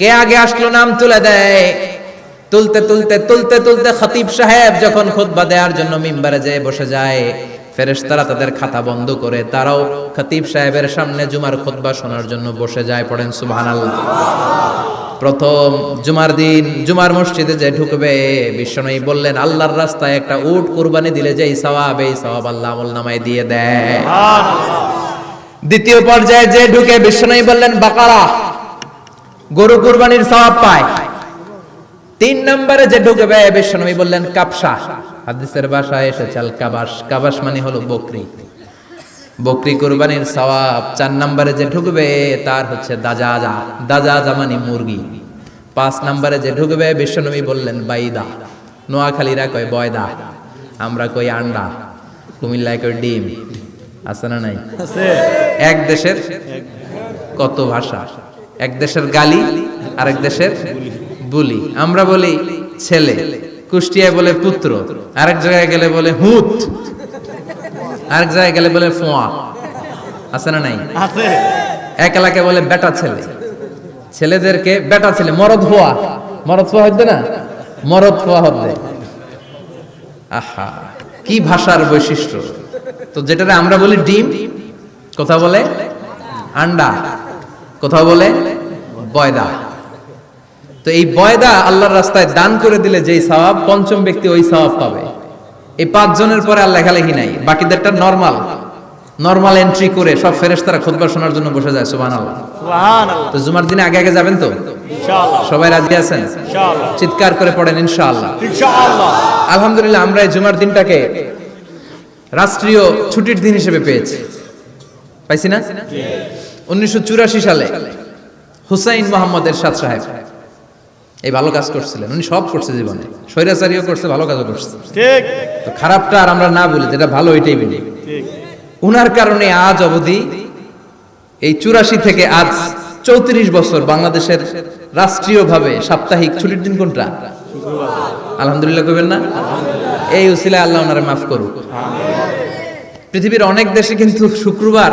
কে আগে আসলো নাম তুলে দেয়? তুলতে তুলতে তুলতে তুলতে খতিব সাহেব যখন খুতবা দেওয়ার জন্য মিম্বারে যেয়ে বসে যায় ফেরেশতারা তাদের খাতা বন্ধ করে তারাও খতিব সাহেবের সামনে জুমার খুতবা শোনার জন্য বসে যায় পড়েন সুবহানাল্লাহ। প্রথম জুমার দিন জুমার মসজিদে যে ঢুকবে বিশ্বনয়ী বললেন আল্লাহর রাস্তায় একটা উট কুরবানি দিলে যেই সওয়াব এই সওয়াব আল্লাহ আমল নামায় দিয়ে দেয়। দ্বিতীয় পর্যায়ে যে ঢুকে বিশ্বনয়ী বললেন বাকারা গরু কুরবানির সওয়াব পায়। তিন নম্বরে যে ঢুকবে বিশ্বনবী বললেন কাপসা। হাদিসের ভাষায় এসেছে আল কাবাস কাবাস মানে হলো বকরি। বকরি কুরবানির সওয়াব চার নম্বরে যে ঢুকবে তার হচ্ছে দাজাজা। দাজাজা মানে মুরগি। পাঁচ নম্বরে যে ঢুকবে বিশ্বনবী বললেন বাইদা। নোয়াখালীরা কয় বয়দা। আমরা কই আন্ডা। কুমিল্লায় কই ডিম। আছে না নাই? এক দেশের কত ভাষা? এক দেশের গালি আরেক দেশের বুলি। আমরা বলি ছেলে। কুষ্টিয়ায় বলে পুত্র আরেক জায়গায় গেলে বলে হুত আরেক জায়গায় গেলে বলে ফোয়া। আছে না নাই? আছে। এক এলাকায় বলে বেটা ছেলে। ছেলেদেরকে বেটা ছেলে মরদ হওয়া মরদ হওয়া হচ্ছে না? মরদ হওয়া হবে আহা কি ভাষার বৈশিষ্ট্য? তো যেটারে আমরা বলি ডিম কথা বলে আন্ডা। কথা বলে? বয়দা। তো এই বয়দা আল্লাহর রাস্তায় দান করে দিলে যেই স্বভাব পঞ্চম ব্যক্তি ওই স্বভাব পাবে। এই পাঁচ জনের পরে আর লেখালেখি নাই। বাকিদেরটা নর্মাল নর্মাল এন্ট্রি করে সব ফেরেশতারা খুতবা শোনার জন্য বসে যায় সুবহানাল্লাহ। তো জুমার দিনে আগে আগে যাবেন তো? সবাই রাজি আছেন? চিৎকার করে পড়েন ইনশাআল্লাহ। ইনশাআল্লাহ। আলহামদুলিল্লাহ আমরা এই জুমার দিনটাকে রাষ্ট্রীয় ছুটির দিন হিসেবে পেয়েছি। পাইছি না? উনিশশো চুরাশি সালে হুসাইন মোহাম্মদের এরশাদ সাহেব এই ভালো কাজ করছিলেন। উনি সব করছে জীবনে। স্বৈরাচারীও করছে ভালো কাজও করছে। ঠিক। তো খারাপটা আর আমরা না বলি যেটা ভালো ওইটাই বলি। উনার কারণে আজ অবধি এই চুরাশি থেকে আজ চৌত্রিশ বছর বাংলাদেশের রাষ্ট্রীয়ভাবে সাপ্তাহিক ছুটির দিন কোনটা? আলহামদুলিল্লাহ কবেন না? এই উসিলা আল্লাহ ওনারে মাফ করুক। পৃথিবীর অনেক দেশে কিন্তু শুক্রবার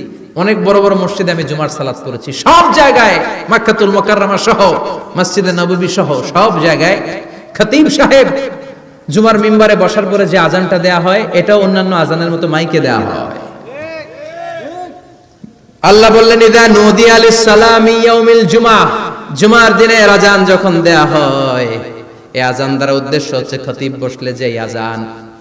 অনেক বড় বড় মসজিদে আমি জুমার সালাত করেছি সব জায়গায় মাক্কাতুল মোকাররমা সহ, মসজিদে নববী সহ, সব জায়গায় খতিব সাহেব জুমার মিম্বারে বসার পরে যে আজানটা দেয়া হয়, এটাও অন্যান্য আজানের মতো মাইকে দেয়া হয়। আল্লাহ বললেন, ইদা নদী আলিস সালামি ইয়াউমিল জুমা। জুমার দিনে আজান যখন দেয়া হয় এই আজান দ্বারা উদ্দেশ্য হচ্ছে খতিব বসলে যে আজান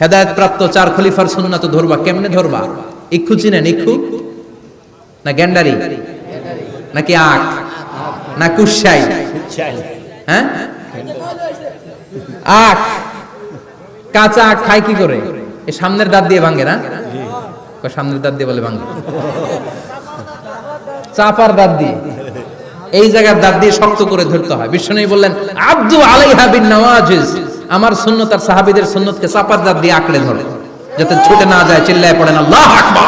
হেদায়েত প্রাপ্ত চার খলিফার সুন্নত ধরবা। কেমনে ধরবা? ইক্ষু চিনেন, ইক্ষু? না গ্যান্ডারি? নাকি আখ? না কুশাই হ্যাঁ? আখ। কাঁচা আখ খায় কি করে? এই সামনের দাঁত দিয়ে ভাঙে না? সামনের দাঁত দিয়ে বলে ভাঙে। চাপার দাঁত দিয়ে। এই জায়গার দাঁত দিয়ে শক্ত করে ধরতে হয়। বিষ্ণু বললেন, আব্দু আলাইহা বিন নওয়াজিজ। আমার সুন্নত আর সাহাবিদের সুন্নতকে চাপার দাঁত দিয়ে আঁকড়ে ধরে, যাতে ছুটে না যায়, চিল্লায় পড়েন আল্লাহ আকবার।